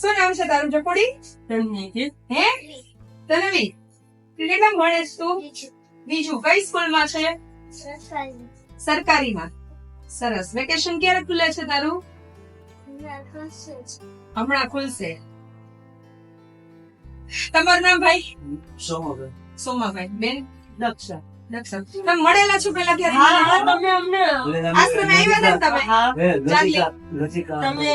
શું નામ છે તારું ચકોડી હે? તનવી કેટલા ભણે છે તું? બીજું કઈ સ્કૂલમાં છે? સરકારીમાં. સરસ. વેકેશન ક્યારે ખુલે છે તારું? હમણાં ખુલશે. તમારું નામ ભાઈ? સોમાભાઈ. સોમાભાઈ. બેન? દક્ષા. દક્ષા. તમે મળેલા છો પેલા ક્યારે હા હા તમે અમને આશ્રમે આવ્યા હતા તમે? હા. એ, લતિકા, લતિકા. તમે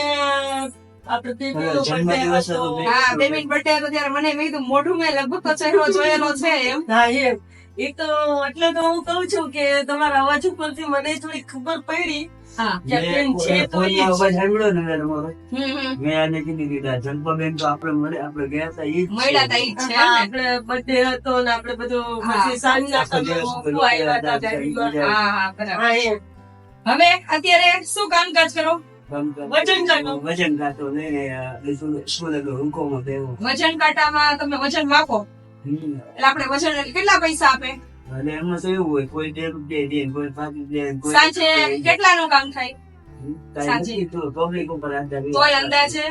આપણે બેબીનો પેલો birthday જન્મદિવસ હતો. હતો બે. હા બેબીન બર્થડે હતો ત્યારે મને કીધું મોઢું મેં લગભગ તો ચહેરો જોયેલો છે એમ. હા એમ. એ તો એટલે તો હું કઉ છું કે તમારા અવાજ ઉપરથી મને થોડી ખબર પડી હવે અત્યારે શું કામકાજ કરો. વજન કાટો ને શું તો રૂકોમાં બેહું. વજન કાટામાં તમે વજન માપો. એટલે આપણે વજન કેટલા પૈસા આપે? અને એમાં તો એવું હોય કોઈ બે રૂપિયા દે કોઈ પાંચ રૂપિયા કોઈ સાંજે. કેટલાનું કામ થાય? કાંઈ સાંજે. તો પબ્લિક ઉપર આધાર રહે. અંદાજે?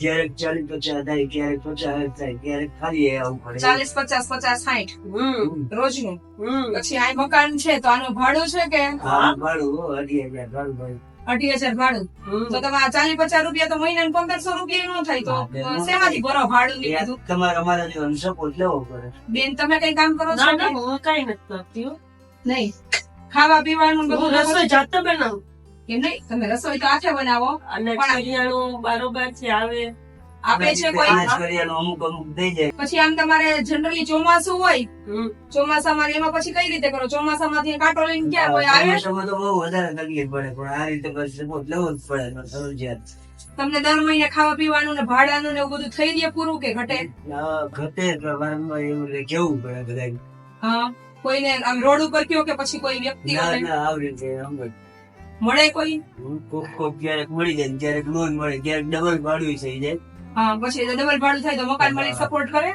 ક્યારેક ચાલીસ પચાસ થાય ક્યારેક પચાસ થાય ક્યારેક ખાલી આવું પડે. ચાલીસ પચાસ પચાસ સાઠ. રોજનું. પછી આ મકાન છે તો આનું ભાડું છે કે? હા ભાડું અઢી હજાર ભાડું ભાઈ અઢી હજાર ભાડું. તો તમે આ ચાલીસ પચાસ રૂપિયા તો મહિના પંદરસો રૂપિયા નો થાય તો શેમાંથી ભરો ભાડું ને બધું? તમારે અમારા જેવાનો સપોર્ટ લેવો પડે. બેન તમે કઈ કામ કરો છો હું કઈ નથી કરતી નહીં. ખાવા પીવાનું બધું રસોઈ જાતે બનાવું. એમ નહીં? તમે રસોઈ તો હાથે બનાવો. અને બારોબારથી આવે આપે છે કોઈ અમુક અમુક દઈ જાય. પછી આમ તમારે જનરલી ચોમાસું હોય ચોમાસામાં એમાં પછી કઈ રીતે કરો? ચોમાસામાંથી કાંટો લઈને ક્યાં હોય? આવે? તો બહુ વધારે તકલીફ પડે પણ આ રીતે સપોર્ટ લેવો જ પડે ફરજિયાત તમને દર મહિને ખાવા પીવાનું ને ભાડાનું ને એવું બધું થઈ રહે પૂરું કે ઘટે? ઘટે એવું કેવું પડે બધા હા કોઈને આમ રોડ ઉપર કયો કે પછી કોઈ વ્યક્તિ ના ના આવી રીતે મળે કોઈ? કોક કોક ક્યારેક મળી જાય ક્યારેક લોન મળે ક્યારેક ડબલ ભાડું થઈ જાય. હા પછી ડબલ ભાડું થાય તો મકાન માલિક સપોર્ટ કરે?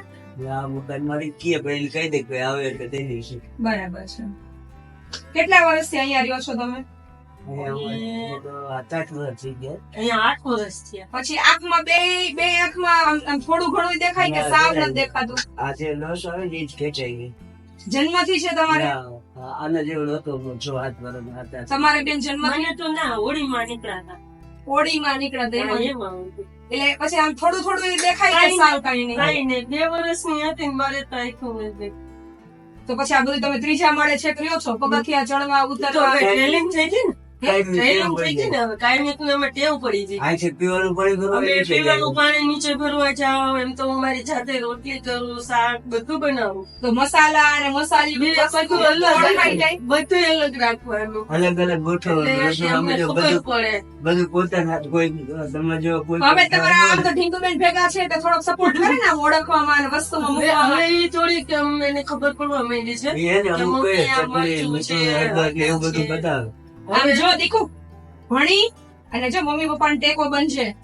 આ મકાન કીએ કહી દે કે આવે એટલે દઈ દઈશું બરાબર છે. કેટલા વર્ષથી અહીંયા રહ્યો છો તમે? પછી આંખમાં બે બે આંખમાં થોડું ઘણું દેખાય કે સાવ નથી દેખાતું? આજે નસ આવે ને એ જ ખેંચાઈ ગઈ જન્મથી છે તમારે? આના જેવો હતું જો હાથ વરસ હતા તમારે બેન જન્મથી? મને તો ના હોળીમાં નીકળ્યા હતા. ઓડીમાં નીકળ્યા હતું. એટલે પછી આમ થોડું થોડું દેખાય કઈ સાવ કઈ નહીં. કઈ નહીં. બે વર્ષની હતી ને મારે તો આખું તો પછી આ બધું તમે ત્રીજા માળે છેક રહ્યો છો? પગથિયા ચડવા ઉતરવા હવે થઈ ગઈ ને? બી થઈ ગઈ ને હવે કાંઈ નહીં અમે ટેવ પડી ગઈ. આ છે પીવાનું પાણી ભરવા અમે પીવાનું પાણી નીચે ભરવા જાવ એમ તો હું મારી જાતે રોટલી કરું શાક બધું બનાવું. તો મસાલા અને મસાલી બધું અલગ બધું અલગ રાખવાનું. અલગ અલગ અમે જો બધું પડે. બધું પોતાના કોઈ તમે જો કોઈ હવે તમારા આમ તો ઢીંગુબેન ભેગા છે તો થોડોક સપોર્ટ કરે ને ઓળખવામાં અને વસ્તુમાં હવે મૂકવામાં. હવે ઈ થોડીક એને ખબર પડવા માંડી છે એને અમુક મમ્મી ચટણી મીઠું હળદર કે એવું બધું બતાવે. આમ જો દીકુ ભણી અને જો મમ્મી પપ્પાને ટેકો બનશે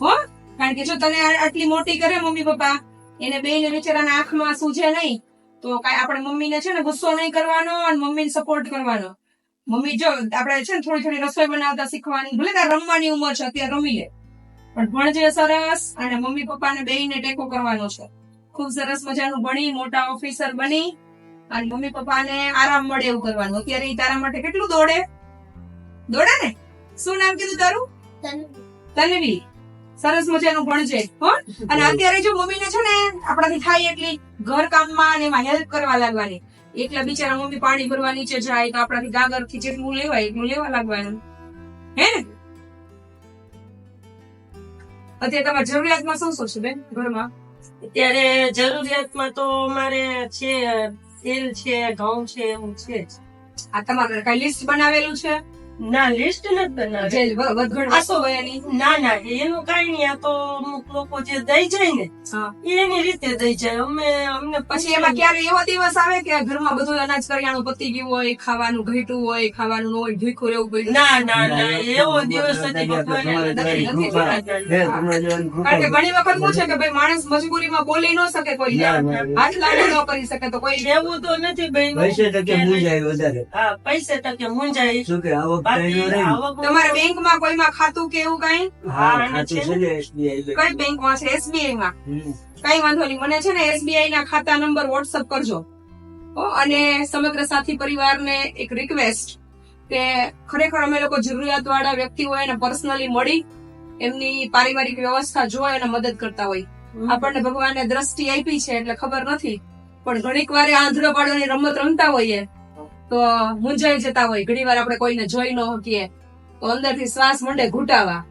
હો? કારણ કે જો તને આટલી મોટી કરે મમ્મી પપ્પા એને બે ને બિચારાના આંખમાં સૂજે નહીં તો કાંઈ આપણે મમ્મીને છે ને ગુસ્સો નહીં કરવાનો અને મમ્મીને સપોર્ટ કરવાનો. મમ્મી જો આપણે છે ને થોડી થોડી રસોઈ બનાવતા શીખવાની ભલે તાર રમવાની ઉંમર છે અત્યારે રમી લે. પણ ભણજે સરસ અને મમ્મી પપ્પાને બેયને ટેકો કરવાનો છે. ખૂબ સરસ મજાનું ભણી મોટા ઓફિસર બની અને મમ્મી પપ્પાને આરામ મળે એવું કરવાનું. અત્યારે તારા માટે કેટલું દોડે? દોડે ને? શું નામ કીધું તારું? તન્વી. સરસ મજાનું ભણજે હો? અને અત્યારે જો મમ્મીને છે ને આપણાથી થાય એટલી ઘર કામમાં અને એમાં હેલ્પ કરવા લાગવાની. એકલા બિચારા મમ્મી પાણી ભરવા નીચે જાય તો આપણાથી ગાગરથી જેટલું લેવાય એટલું લેવા લાગવાનું. હે ને? અત્યારે તમારી જરૂરિયાતમાં શું શું છે બેન ઘરમાં? અત્યારે જરૂરિયાતમાં તો મારે છે તેલ છે ઘઉં છે એવું છે. આ તમારે કઈ લિસ્ટ બનાવેલું છે? ના લિસ્ટ નથી બનાવી જે વ- વધઘટ વસ્તુ હોય એની ના ના એનું કઈ નહીં આ તો અમુક લોકો જે દઈ જાય ને. એની રીતે થઈ જાય. અમે અમને પછી એમાં ક્યારે એવો દિવસ આવે કે ઘરમાં બધું અનાજ કરિયાણું પતી ગયું હોય ખાવાનું ઘટ્યું હોય ખાવાનું ન હોય ભૂખ્યું રહેવું પડ્યું? ના ના ના. એવો દિવસ નથી ભગવાને. નથી, નથી. હે, તમને જોઈને કૃપા કારણ કે ઘણી વખત શું છે કે ભાઈ માણસ મજબૂરીમાં બોલી ન શકે કોઈ. હાથ લાગુ ન કરી શકે તો કોઈ એવું તો નથી ભાઈ. પૈસે ટકે મૂંઝાય વધારે. હા પૈસે ટકે મુંજાય શું કે આવક તમારે બેંકમાં કોઈમાં ખાતું કે એવું કઈ? હા. કઈ બેંકમાં છે? એસબીઆઈ માં. કઈ વાંધો નહીં. મને છે ને એસબીઆઈ ના ખાતા નંબર વોટ્સઅપ કરજો. અને સમગ્ર સાથી પરિવારને એક રિક્વેસ્ટ કે ખરેખર અમે લોકો જરૂરિયાત વાળા વ્યક્તિ એને પર્સનલી મળી એમની પારિવારિક વ્યવસ્થા જોવા એને મદદ કરતા હોય. આપણને ભગવાને દ્રષ્ટિ આપી છે એટલે ખબર નથી પણ ઘણીક વાર આંધળો પાડવાની રમત રમતા હોઈએ તો મૂંઝાઈ જતા હોય. ઘણી વાર આપણે કોઈને જોઈ ન શકીએ. તો અંદરથી શ્વાસ મંડે ઘૂંટાવા.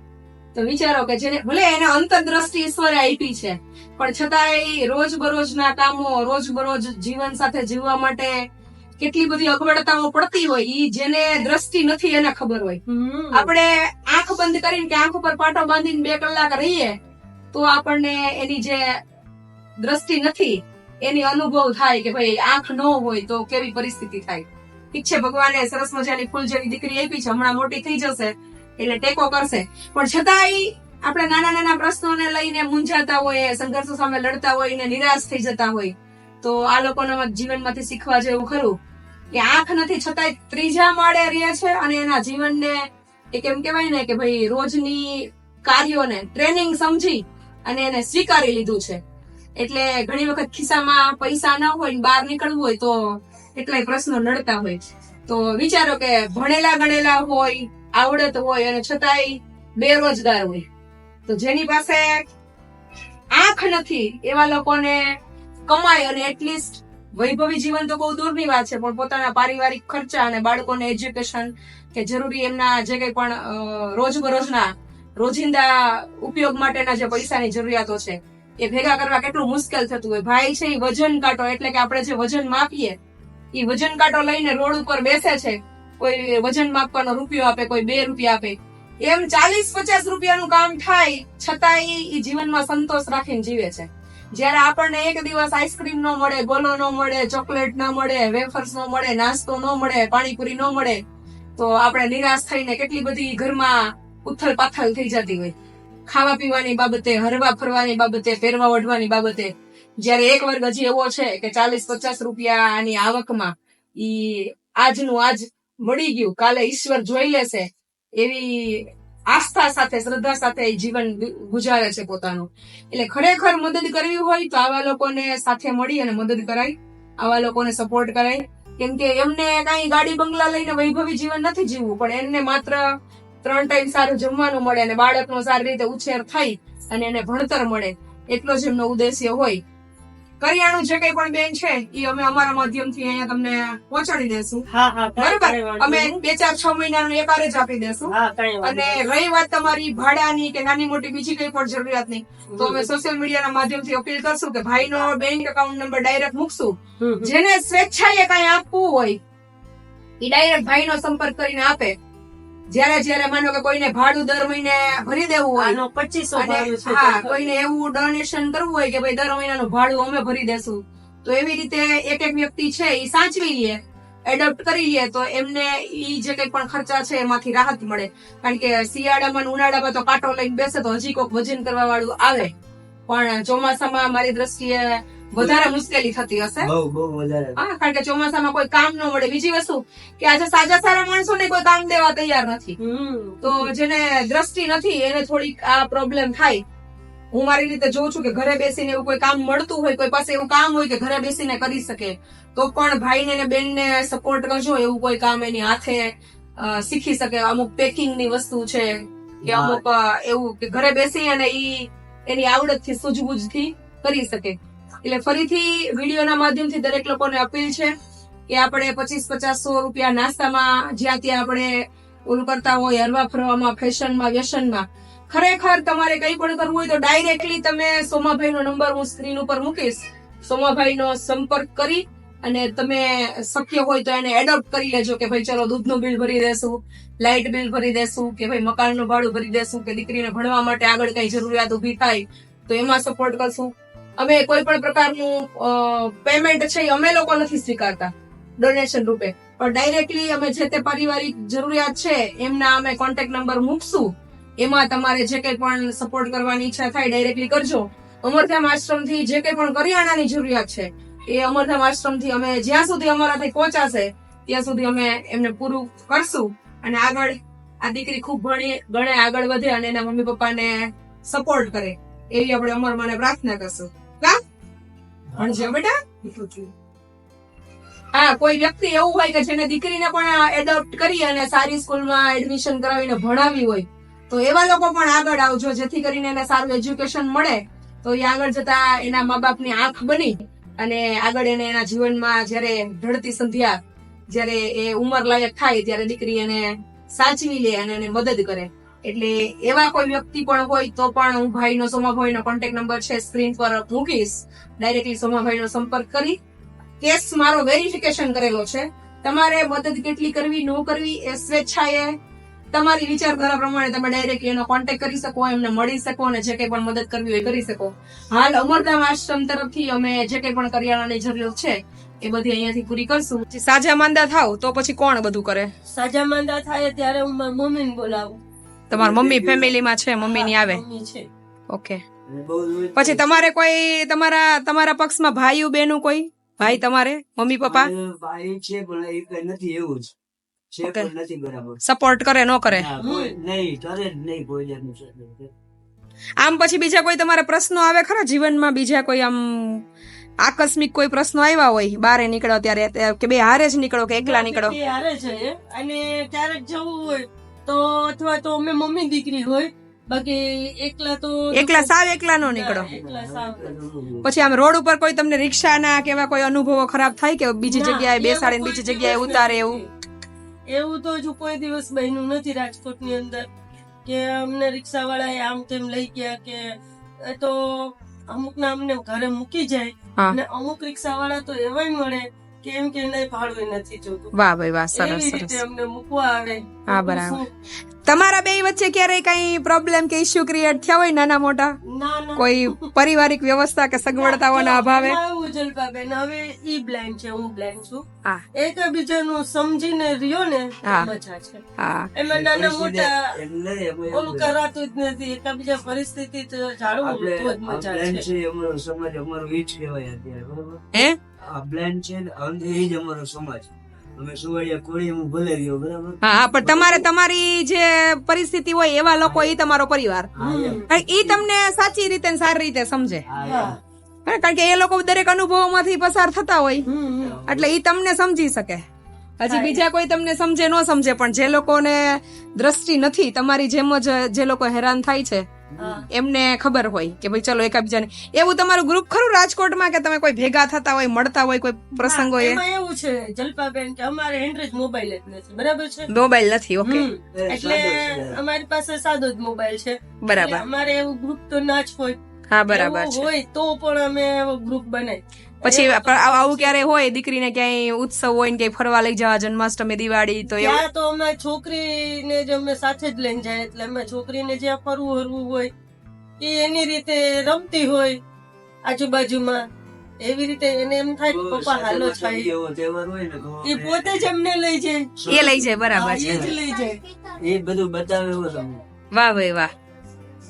તો વિચારો કે જેને ભલે એને અંતરદ્રષ્ટિ ઈશ્વરે આપી છે પણ છતાંય રોજ બરોજના કામો રોજ બરોજ જીવન સાથે જીવવા માટે કેટલી બધી અગવડતાઓ પડતી હોય ઈ જેને દ્રષ્ટિ નથી એને ખબર હોય. આપણે આંખ બંધ કરીને કે આંખ ઉપર પાટો બાંધીને બે કલાક રહીએ તો આપણને એની જે દ્રષ્ટિ નથી એની અનુભવ થાય કે ભાઈ આંખ ન હોય તો કેવી પરિસ્થિતિ થાય. ઠીક છે ભગવાને સરસ મજાની ફૂલ જેવી દીકરી આપી છે હમણાં મોટી થઈ જશે એટલે ટેકો કરશે. પણ છતાંય આપણે નાના નાના પ્રશ્નોને લઈને મૂંઝાતા હોય, સંઘર્ષો સામે લડતા હોય ને નિરાશ થઈ જતા હોય, તો આ લોકોના જીવનમાંથી શીખવા જેવું ખરું. કે આંખ નથી, છતાંય ત્રીજા માળે રહે છે અને એના જીવનને એક એમ કહેવાય ને કે ભાઈ રોજની કાર્યોને, ટ્રેનિંગ સમજી અને એને સ્વીકારી લીધું છે. એટલે ઘણી વખત ખિસ્સામાં પૈસા ન હોય બહાર નીકળવું હોય તો કેટલાય પ્રશ્નો નડતા હોય. તો વિચારો કે ભણેલા ગણેલા હોય આવડત હોય અને છતાંય બેરોજગાર હોય. તો જેની પાસે આંખ નથી, એવા લોકોને કમાય અને એટલીસ્ટ વૈભવી જીવન તો બહુ દૂરની વાત છે, પણ પોતાના પારિવારિક ખર્ચા અને બાળકોને એજ્યુકેશન કે જરૂરી એમના જે કંઈ પણ રોજબરોજના રોજિંદા ઉપયોગ માટેના જે પૈસાની જરૂરિયાતો છે, એ ભેગા કરવા કેટલું મુશ્કેલ થતું હોય. ભાઈ છે એ વજન કાંટો, એટલે કે આપણે જે વજન માપીએ, એ વજન કાંટો લઈને રોડ ઉપર બેસે છે કોઈ વજન માપવાનો રૂપિયો આપે, કોઈ બે રૂપિયા આપે. એમ ચાલીસ પચાસ રૂપિયાનું કામ થાય, છતાંય એ જીવનમાં સંતોષ રાખીને જીવે છે. જ્યારે આપણને એક દિવસ આઈસ્ક્રીમ ન મળે ગોલો ન મળે, ચોકલેટ ન મળે, વેફર્સ ન મળે, નાસ્તો ન મળે, પાણીપુરી ન મળે, તો આપણે નિરાશ થઈને કેટલી બધી ઘરમાં ઉથલ પાથલ થઈ જતી હોય. ખાવા પીવાની બાબતે, હરવા ફરવાની બાબતે પહેરવા ઓઢવાની બાબતે. જયારે એક વર્ગ હજી એવો છે કે ચાલીસ પચાસ રૂપિયાની આવકમાં ઈ આજનું આજ મળી ગયું. કાલે ઈશ્વર જોઈ લેશે. એવી આસ્થા સાથે, શ્રદ્ધા સાથે જીવન ગુજારે છે પોતાનું. એટલે ખરેખર મદદ કરવી હોય તો આવા લોકોને સાથે મળી અને મદદ કરાય. આવા લોકોને સપોર્ટ કરાય. કેમ કે એમને કઈ ગાડી બંગલા લઈને વૈભવી જીવન નથી જીવવું, પણ એમને માત્ર ત્રણ ટાઈમ સારું જમવાનું મળે અને બાળકનો સારી રીતે ઉછેર થાય અને એને ભણતર મળે. એટલો જ એમનો ઉદ્દેશ્ય હોય. કરિયાણું જે કઈ પણ બેન છે એ અમે અમારા માધ્યમથી અહીંયા તમને પહોંચાડી દેશું. બરાબર? અમે બે ચાર છ મહિનાનું એક જ આપી દેશું. અને રહી વાત તમારી ભાડાની કે નાની મોટી બીજી કઈ પણ જરૂરિયાત નહીં. તો અમે સોશિયલ મીડિયાના માધ્યમથી અપીલ કરશું કે ભાઈનો બેંક એકાઉન્ટ નંબર ડાયરેક્ટ મૂકશું. જેને સ્વેચ્છાએ કઈ આપવું હોય એ ડાયરેક્ટ ભાઈનો સંપર્ક કરીને આપે. જ્યારે જયારે માનો કે કોઈને ભાડું દર મહિને ભરી દેવું હોય પચીસો હા કોઈને એવું ડોનેશન કરવું હોય કે ભાઈ દર મહિનાનું ભાડું અમે ભરી દેશું તો એવી રીતે એક એક વ્યક્તિ છે એ સાચવી લે એડોપ્ટ કરી લે તો એમને ઈ જે કઈ પણ ખર્ચા છે એમાંથી રાહત મળે. કારણ કે શિયાળામાં ઉનાળામાં તો કાંટો લઈને બેસે તો હજી કોઈક વજન કરવા વાળું આવે. પણ ચોમાસામાં મારી દ્રષ્ટિએ વધારે મુશ્કેલી થતી હશે? બહુ બહુ વધારે. હા કારણ કે ચોમાસામાં કોઈ કામ ન મળે. બીજી વસ્તુ કે આજે સાજા સારા માણસો ને કોઈ કામ દેવા તૈયાર નથી. તો જેને દ્રષ્ટિ નથી એને થોડીક આ પ્રોબ્લેમ થાય. હું મારી રીતે જોઉં છું કે ઘરે બેસીને એવું કોઈ કામ મળતું હોય કોઈ પાસે એવું કામ હોય કે ઘરે બેસીને કરી શકે તો પણ ભાઈને ને બેનને સપોર્ટ કરજો એવું કોઈ કામ એની હાથે અ, શીખી શકે. અમુક પેકિંગની વસ્તુ છે કે અમુક એવું કે ઘરે બેસી અને ઈ એની આવડતથી સૂઝબૂઝથી કરી શકે. એટલે ફરીથી વિડીયોના માધ્યમથી દરેક લોકોને અપીલ છે કે આપણે પચીસ પચાસ સો રૂપિયા નાસ્તામાં જ્યાં ત્યાં આપણે ઓલું કરતા હોય, હરવા ફરવામાં, ફેશનમાં, વ્યસનમાં, ખરેખર તમારે કંઈ પણ કરવું હોય તો ડાયરેક્ટલી તમે સોમાભાઈનો નંબર હું સ્ક્રીન ઉપર મૂકીશ. સોમાભાઈનો સંપર્ક કરી અને તમે શક્ય હોય તો એને એડોપ્ટ કરી લેજો કે ભાઈ ચલો દૂધનું બિલ ભરી દેશું લાઇટ બિલ ભરી દેશું, કે ભાઈ મકાનનું ભાડું ભરી દેશું, કે દીકરીને ભણવા માટે આગળ કઈ જરૂરિયાત ઊભી થાય, તો એમાં સપોર્ટ કરશું. અમે કોઈ પણ પ્રકારનું પેમેન્ટ છે એ અમે લોકો નથી સ્વીકારતા ડોનેશન રૂપે. પણ ડાયરેક્ટલી અમે જે તે પારિવારિક જરૂરિયાત છે, એમના અમે કોન્ટેક્ટ નંબર મૂકશું. એમાં તમારે જે કંઈ પણ સપોર્ટ કરવાની ઈચ્છા થાય ડાયરેક્ટલી કરજો. અમરધામ આશ્રમથી જે કંઈ પણ કરિયાણાની જરૂરિયાત છે, એ અમરધામ આશ્રમથી અમે જ્યાં સુધી અમારાથી પહોંચાશે, ત્યાં સુધી અમે એમને પૂરું કરશું. અને આગળ આ દીકરી ખૂબ ભણી, ગણે, આગળ વધે અને એના મમ્મી પપ્પાને સપોર્ટ કરે, એવી આપણે અમર મને પ્રાર્થના કરશું. કા ભણજો બેટા. હા કોઈ વ્યક્તિ એવું હોય કે જેને દીકરીને પણ એડોપ્ટ કરી અને સારી સ્કૂલમાં એડમિશન કરાવીને ભણાવી હોય તો એવા લોકો પણ આગળ આવજો જેથી કરીને એને સારું એજ્યુકેશન મળે. તો એ આગળ જતા એના મા બાપની આંખ બની અને આગળ એને એના જીવનમાં જ્યારે ઢળતી સંધ્યા જ્યારે એ ઉંમર લાયક થાય ત્યારે દીકરી એને સાચવી લે અને એને મદદ કરે. એટલે એવા કોઈ વ્યક્તિ પણ હોય તો પણ હું ભાઈનો, સોમાભાઈનો કોન્ટેક્ટ નંબર છે સ્ક્રીન પર મૂકીશ. ડાયરેક્ટલી સોમાભાઈનો સંપર્ક કરી. કેસ મારો વેરિફિકેશન કરેલો છે. તમારે મદદ કેટલી કરવી, ન કરવી એ સ્વેચ્છાએ તમારી વિચારધારા પ્રમાણે તમે ડાયરેક્ટ એનો કોન્ટેક્ટ કરી શકો, એમને મળી શકો અને જે કંઈ પણ મદદ કરવી હોય કરી શકો. હાલ અમરધામ આશ્રમ તરફથી અમે જે કંઈ પણ કરિયાણાની જરૂર છે, એ બધી અહીંયાથી પૂરી કરશું. સાજા માંદા થાવ તો પછી કોણ બધું કરે? સાજા માંદા થાય ત્યારે હું મમ્મીને બોલાવું. તમારા મમ્મી ફેમિલીમાં છે મમ્મીની આવે? ઓકે. પછી તમારે કોઈ તમારા તમારા પક્ષમાં ભાઈઓ બહેનો કોઈ? ભાઈ તમારે? Mummy papa? ભાઈ છે પણ એ કઈ નથી એવું જ. છે નથી બરાબર. સપોર્ટ કરે ન કરે? આમ પછી બીજા કોઈ તમારે પ્રશ્નો આવે ખરા જીવનમાં? બીજા કોઈ આમ આકસ્મિક કોઈ પ્રશ્નો આવ્યા હોય? બારે નીકળો ત્યારે કે બે હારે જ નીકળો કે એકલા નીકળો? હારે છે અને ક્યારેક જવું હોય તો અથવા તો અમે મમ્મી દીકરી હોય બાકી એકલા તો એકલા સાવ એકલા નો નીકળો. પછી આમ રોડ ઉપર કોઈ તમને રિક્ષાના કે એવા કોઈ અનુભવો ખરાબ થાય કે બીજી જગ્યાએ એવું બેસાડીને બીજી જગ્યાએ ઉતારે એવું? એવું તો હજુ કોઈ દિવસ બન્યું નથી રાજકોટની અંદર કે અમને રિક્ષા વાળા આમ તેમ લઈ ગયા કે એ તો અમુક ના અમને ઘરે મૂકી જાય અને અમુક રિક્ષા વાળા તો એવાય મળે કે એમ કે નહીં ફાળવે નથી જોતું. વાહ ભાઈ વાહ સરસ સરસ. અમને મૂકવા આવે. હા, બરાબર. તમારા બે વચ્ચે ક્યારેય કઈ પ્રોબ્લેમ કે ઇસ્યુ ક્રિએટ થયા હોય નાના મોટા? ના ના. કોઈ પારિવારિક વ્યવસ્થા કે સગવડતાઓના અભાવે? જલપાબેન હવે ઈ બ્લાઇન્ડ છે હું બ્લાઇન્ડ છું. હા. એકબીજાનું સમજીને રહ્યો ને મજા છે. હા. એમાં નાના મોટા ઓલું કરાતું જ નથી. એકબીજા પરિસ્થિતિ તો જ મજા છે. સમજ અમારું ઈ જ કહેવાય અત્યારે બરોબર? હે? આ બ્લેન્ડ છે ને અંતે ઈ જ અમારો સમાજ. અમે સુવાડિયા કોળી હું ભલે ગયો બરાબર? હા હા, પણ તમારે તમારી જે પરિસ્થિતિ હોય એવા લોકો એ તમારો પરિવાર. ઈ તમને સાચી રીતે ને સારી રીતે સમજે. કારણ કે એ લોકો દરેક અનુભવોમાંથી પસાર થતા હોય. એટલે એ તમને સમજી શકે. હજી બીજા કોઈ તમને સમજે ન સમજે પણ જે લોકોને દ્રષ્ટિ નથી તમારી જેમ જ જે લોકો હેરાન થાય છે. એમને ખબર હોય કે ભાઈ ચલો એકાબીજાને. એવું તમારું ગ્રુપ ખરું રાજકોટમાં કે તમે કોઈ ભેગા થતા હોય મળતા હોય કોઈ પ્રસંગ હોય એમાં એવું છે જલપાબેન કે અમારે એન્ડ્રોઇડ મોબાઈલ જ નથી બરાબર છે? મોબાઈલ નથી ઓકે. એટલે. અમારી પાસે સાદો જ મોબાઈલ છે. બરાબર. અમારે એવું ગ્રુપ તો ના જ હોય. હા બરાબર હોય તો પણ અમે એવો ગ્રુપ બનાવી. પછી આવું ક્યારે હોય? દીકરીને ક્યાંય ઉત્સવ હોય ને ક્યાંય ફરવા લઈ જવા જન્માષ્ટમી દિવાળી તો ત્યાં તો અમે છોકરીને જ અમે સાથે જ લઈને જાય એટલે અમે છોકરીને જ્યાં ફરવું હરવું હોય એ એની રીતે રમતી હોય આજુબાજુમાં. એવી રીતે એને એમ થાય કે પપ્પા હાલો થાય. એ પોતે જ અમને લઈ જાય. એ લઈ જાય બરાબર છે. એ જ લઈ જાય. એ બધું બતાવે એવો વાહ ભાઈ વાહ.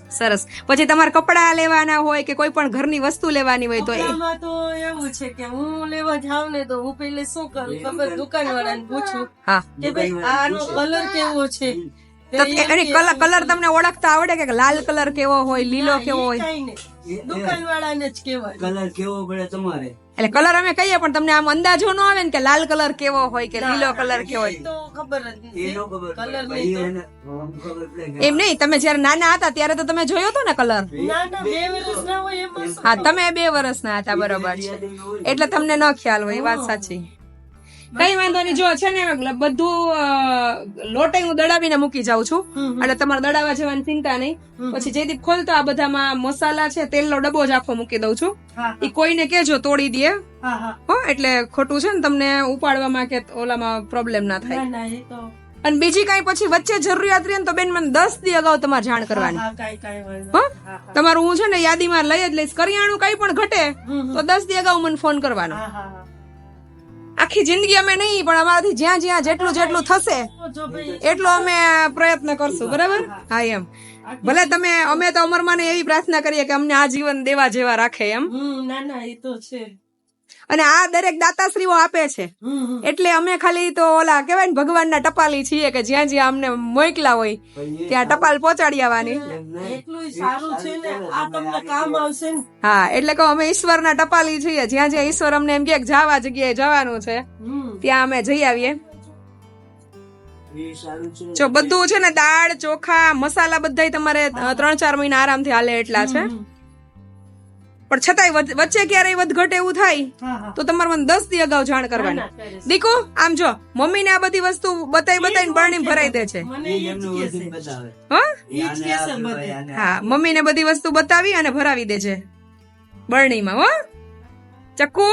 સરસ. પછી તમારે કપડા લેવાના હોય કે કોઈ પણ ઘરની વસ્તુ લેવાની હોય તો એમાં તો એવું છે કે હું લેવા જાઉં ને તો હું પેલે શું કરું? ખબર? દુકાન વાળાને પૂછું હા. કે ભાઈ આનો કલર કેવો છે? એની કલર કલર તમને ઓળખતા આવડે કે લાલ કલર કેવો હોય લીલો કેવો હોય? દુકાન વાળાને જ કહેવાય. કલર કેવો પડે તમારે? એટલે કલર અમે કહીએ પણ તમને આમ અંદાજો ન આવે ને કે લાલ કલર કેવો હોય કે લીલો કલર કેવો હોય. તો ખબર એમ નહીં તમે જયારે નાના હતા ત્યારે તો તમે જોયો હતો ને કલર? હા તમે બે વર્ષના હતા બરોબર છે. એટલે તમને ન ખ્યાલ હોય એ વાત સાચી. કઈ વાંધો નહીં. જો છે ને બધું લોટે હું દડાવીને મૂકી જાઉં છું. એટલે તમારે દડાવા જવાની ચિંતા નહીં. પછી જયદીપ ખોલતો આ બધામાં મસાલા છે તેલનો ડબ્બો જ આખો મૂકી દઉં છું. એ કોઈને કેજો તોડી દે. હા એટલે ખોટું છે ને તમને ઉપાડવામાં કે ઓલામાં પ્રોબ્લેમ ના થાય. અને બીજી કઈ પછી વચ્ચે જરૂરિયાત રહે ને તો બેન મને દસ દી અગાઉ તમારે જાણ કરવાની. તમારું હું છે ને યાદીમાં લઈ જ લઈશ. કરિયાણું કઈ પણ ઘટે. તો દસ દી અગાઉ મને ફોન કરવાનો. આખી જિંદગી અમે નહીં, પણ અમારાથી જ્યાં જ્યાં જેટલું જેટલું થશે, એટલો અમે પ્રયત્ન કરશું, બરાબર? હા, એમ. ભલે તમે, અમે તો અમરમાં એવી પ્રાર્થના કરીએ કે અમને આ જીવન દેવા જેવા રાખે, એમ. ના ના, એ તો છે. અને આ દરેક દાતાશ્રીઓ આપે છે. એટલે અમે ખાલી તો ઓલા કેવાય ને ભગવાનના ટપાલી છીએ કે જ્યાં જ્યાં અમને મોકલા હોય ત્યાં ટપાલ પહોંચાડી આવવાની. એટલું સારું છે ને આ તમને કામ આવશે ને. હા એટલે કહો અમે ઈશ્વરના ટપાલી છીએ. જ્યાં જ્યાં ઈશ્વર અમને એમ કે જવા જગ્યાએ જવાનું છે ત્યાં અમે જઈ આવીએ. એ સારું છે. જો બધું છે ને દાળ ચોખા મસાલા બધા તમારે ત્રણ ચાર મહિના આરામથી હાલે એટલા છે. પણ છતાંય વચ- વચ્ચે ક્યારેય વધઘટ એવું થાય તો તમારે મને દસ દી અગાઉ જાણ કરવાની. ના, ના, કરે. દીકુ આમ જો મમ્મીને આ બધી વસ્તુ બતાવી બતાવીને બરણી ભરાઈ દે છે. હા? મમ્મી કહેવાય, બધે. આને આ. હા મમ્મીને બધી વસ્તુ બતાવી અને ભરાવી દે છે. બરણીમાં હો. ચક્કુ.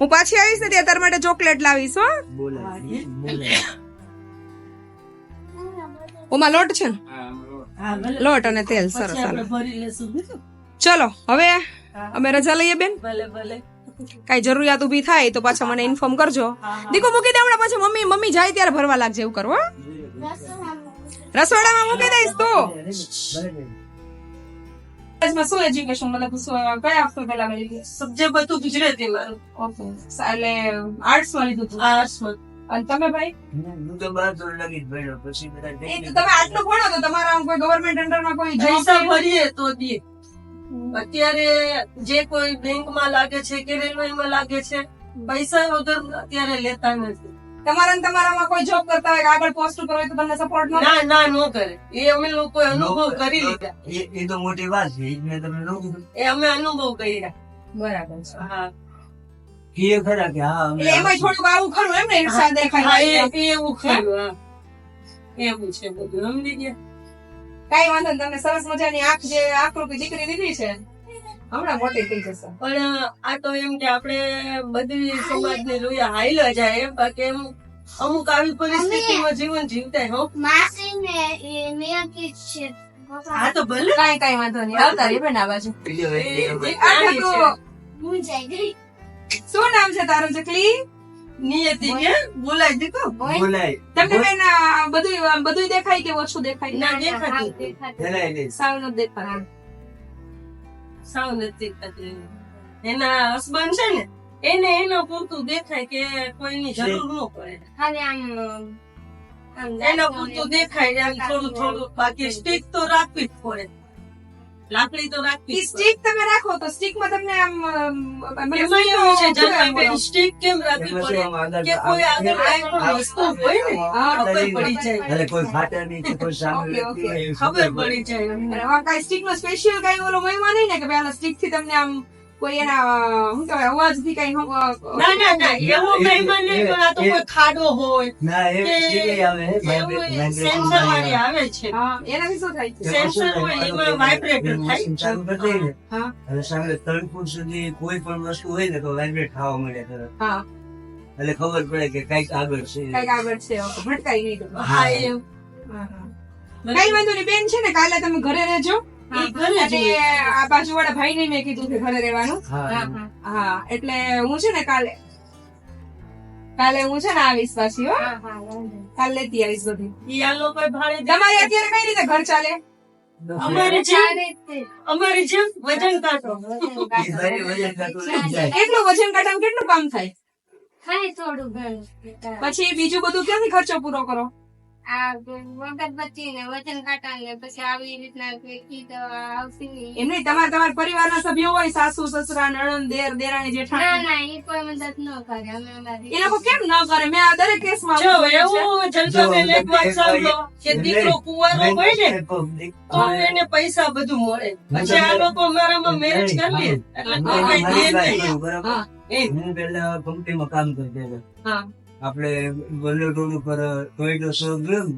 હું પાછી આવીશ ને ત્યાં તારા માટે ચોકલેટ લાવીશ હો. ઓમાં લોટ છે ને? લોટ. અને તેલ સરસ ભરી લેશું ચલો હવે અમે રજા લઈએ બેન? ભલે ભલે. કઈ જરૂરિયાત ઊભી થાય તો પાછા મને ઇન્ફોર્મ કરજો. દીકુ મૂકી દે હમણાં પછી. મમ્મી મમ્મી જાય ત્યારે ભરવા લાગજે એવું કરો રસોડામાં મૂકી દઈશ તો. કોલેજમાં શું એજ્યુકેશન મતલબ શું કયા હફતો પેલા મેળવી સબ્જેક્ટ બધું ગુજરાતી મારું ઓકે. એટલે આર્ટ્સમાં લીધું હતું અને તમે ભાઈ? હું તો બાર ધોરણ લગી ભણ્યો. પછી બધા એ તો technical તમે આટલું ભણો તો તમારા આમ કોઈ ગવર્મેન્ટ અંડરમાં કોઈ job ભરીએ તો દે. અત્યારે જે કોઈ બેંકમાં લાગે છે કે રેલવેમાં લાગે છે પૈસા વગર અત્યારે લેતા નથી. તમારા તમારામાં કોઈ જોબ કરતા હોય આગળ પોસ્ટ ઉપર હોય તો તમને સપોર્ટ ન ના ના નો કરે. એ અમે લોકો અનુભવ કરી. લીધા. એ તો મોટી વાત છે મેં તમને ન એ અમે અનુભવ કર્યા. બરાબર છે. હા. એ ખરા કે હા એમાં થોડુંક આવું ખરું એમ ને હા, એ- એવું ખરું હા. એવું છે બધું સમજી ગયા? કઈ વાંધો તમને સરસ મજાની આંખ જે આકૃતિ દીકરી દીધી છે હમણાં મોટી થઈ જશે. પણ આ તો એમ કે આપણે બધી સમાજની લોહી હાઈલા જાય બાકી એમ અમુક આવી પરિસ્થિતિમાં જીવન જીવતા હો માસીને એ નિયંત્રિત છે. હા તો ભલે. કઈ કઈ વાંધો નહીં આવતા રે બેન આ બાજુ. હું મૂંઝાઈ ગઈ. શું નામ છે તારું ચકલી નિયતિ કે બોલાય દેખો બોલાય. તમને બેન બધું આમ બધું દેખાય કે ઓછું દેખાય? ના દેખાતું. દેખાય નહીં. સાવ ન દેખાતું. સાવ નથી દેખાતું. એના હસબન્ડ છે ને એને એના પૂરતું દેખાય કે કોઈની જરૂર ન પડે. ખાલી આમ એનો એના પૂરતું દેખાય આમ થોડું થોડું બાકી સ્ટીક તો રાખવી જ પડે. લાકડી તો રાખવી સ્ટીક તમે રાખો તો સ્ટીકમાં તમને આમ એમાં એવું છે સ્ટીક કેમ રાખવી પડે? કે કોઈ આગળ કાંઈ પણ વસ્તુ હોય ને હા, ખબર પડી જાય. એટલે કોઈ ફાટે નહીં કે કોઈ સામે ખબર પડી જાય અને આ કાંઈ સ્ટીક નો સ્પેશિયલ કઈ ઓલો મહિમા નહીં ને કે પેલા સ્ટીકથી તમને આમ કોઈ એના શું કહેવાય અવાજથી કઈ ના ના ના એવો મહેમાન નહીં પણ આ તો કોઈ ખાડો હોય ના એ આવે હે, એવું vibration સેન્સર વાળી આવે. આવે છે? એનાથી શું થાય? છે સેન્સર હોય એમાં vibrator થાય. ચાલુ કરી દઈએ હા એટલે સામે ત્રણ ફૂટ સુધી કોઈ પણ વસ્તુ હોય ને તો વાઇબ્રેટ થવા મળે તરત હા. એટલે ખબર પડે કે કંઈક આગળ છે. કંઈક આગળ છે ભટકાઈ નહીં હા એમ. હા, હા. કઈ વાંધો નહીં. બેન છે ને કાલે તમે ઘરે રહેજો. આ બાજુ વાળા ભાઈ ને મેં કીધું કે ઘરે રહેવાનું. હા હા એટલે હું છે ને કાલે કાલે હું છે ને આવીશ પાછી હો. હા હા વાંધો કાલે લેતી આવીશ બધી. તમારે અત્યારે કઈ રીતે ઘર ચાલે? અમારી જેમ અમારી જેમ વજન કાઢો. કેટલું વજન કાઢવામાં કેટલું કામ થાય? ખાય થોડું ઘણું. પછી બીજું બધું ક્યાંથી ખર્ચો પૂરો કરો? આ અગરબત્તી ને વજન કાંટા ને પછી આવી રીતના ઈ તો આવતી નહીં. એમ નહીં તમારે તમારા પરિવારના સભ્યો હોય સાસુ સસરા નણંદ દેર દેરાણી જેઠાણી. ના એ કોઈ મદદ ન કરે અમે એ લોકો કેમ ન કરે? મેં આ દરેક કેસમાં જો આવું જોયું છે. એક વાત સાંભળો કે દીકરો કુંવારો હોય ને તો એને પૈસા બધું મળે. પછી આ લોકો મારામાં મેરેજ કરી લે. એટલે કોઈ કઈ દે નહીં. બરાબર. હા હું પેલા કંપનીમાં કામ કરતો હતો. હા. આપણે વલ્લભ રોડ ઉપર ટોયટો શોરૂમ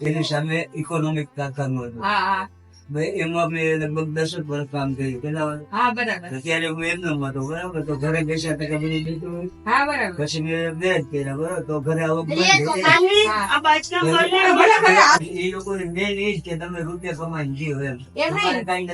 એની સામે ઇકોનોમિક કારખાનું હતું હા હા. ભાઈ એમાં મેં લગભગ દસ જ વર્ષ કામ કર્યું. પેલા હા બરાબર. અત્યારે હું એમનો હતો બરાબર? તો ઘરે બેસ્યા તકે બધું દીધું હા બરાબર. પછી મેં બે જ કર્યા બરાબર? તો ઘરે આવક બંધ થઈ. હા. આ બાજના ભલે ભલે આ- એ લોકો મેન એ જ કે તમે રૂપિયા કમાઈને જીવો એમ.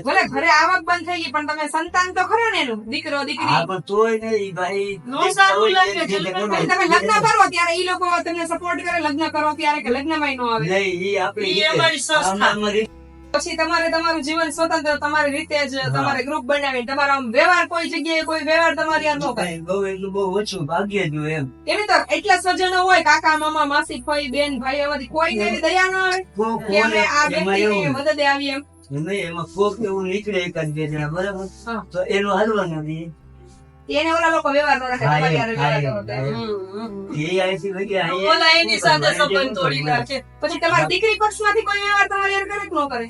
ભલે ઘરે આવક બંધ થઈ ગઈ પણ તમે સંતાન તો ખરા ને એનું દીકરો હા પણ તોય ને એ ભાઈ. તમે લગ્ન કરો ત્યારે એ લોકો તમને સપોર્ટ કરે લગ્ન કરો ત્યારે કે લગ્નમાં નો આવે. નહીં, એ આપણી અમારી સંસ્થા. પછી તમારે તમારું જીવન સ્વતંત્ર તમારી રીતે જ તમારે ગ્રુપ બનાવી તમારો આમ વ્યવહાર કોઈ જગ્યાએ કોઈ વ્યવહાર તમારી આમ ન કરે. બહુ એટલું બહુ ઓછું ભાગ્ય જ એમ. એવી તો એટલા સ્વજનો હોય કાકા મામા માસી ભાઈ બેન ભાઈ એમાંથી કોઈને એવી દયા ન હોય કે અમે આ વ્યક્તિની મદદે આવી એમ. એમાં એમાં કોક એવું નીકળે એકાદ બે જણા બરાબર? તો એનું હાલવાનું નહીં. ન અહીંયા- ઓલા એની સાથે સંબંધ તોડી નાખે પછી તમારા દીકરી પક્ષમાંથી કોઈ વ્યવહાર તમારી હારે કરે ન કરે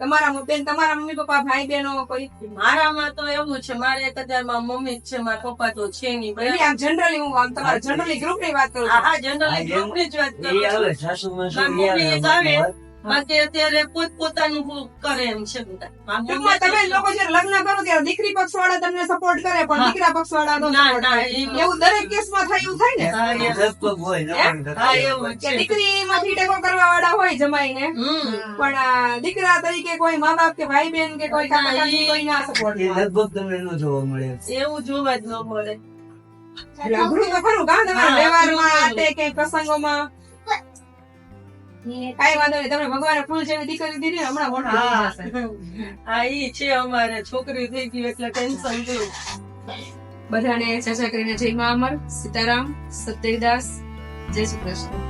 તમારા બેન તમારા મમ્મી પપ્પા ભાઈ બહેનો કોઈ મારામાં તો એવું છે મારે કદાચ મારા મમ્મી જ છે મારા પપ્પા તો છે નહીં બરાબર આમ જનરલી હું આમ તમારા જનરલી ગ્રુપની વાત કરું હા જનરલી ગ્રુપની જ વાત કરું એ મમ્મી આવે. બાકી અત્યારે પોત પોતાનું કરે એમ છે બધા. તમે લોકો જે લગ્ન કરો ત્યારે દીકરી પક્ષ વાળા તમને સપોર્ટ કરે પણ દીકરા પક્ષ વાળા નો ના, ના, એવું દરેક કેસમાં થાય એવું થાય ને. દીકરી માંથી ટેકો કરવા વાળા હોય જમાઈને. ને પણ આ દીકરા તરીકે કોઈ મા બાપ કે ભાઈ બેન કે કોઈ ના, કોઈ ના સપોર્ટ લગભગ તમને ન જોવા મળે એવું જોવા જ ન મળે. અઘરું તો ખરું કાં તમારા વ્યવહારમાં અઘરું આતે કે પ્રસંગોમાં કાઈ વાંધો નહીં તમે ભગવાને ફૂલ જેવી દીકરી દીધી હમણાં મોટી હા. ઈ છે અમારે છોકરી થઈ ગઈ એટલે ટેન્શન થયું બધાને ચર્ચા કરીને જય મા અમર સીતારામ સત્યદાસ જય શ્રી કૃષ્ણ.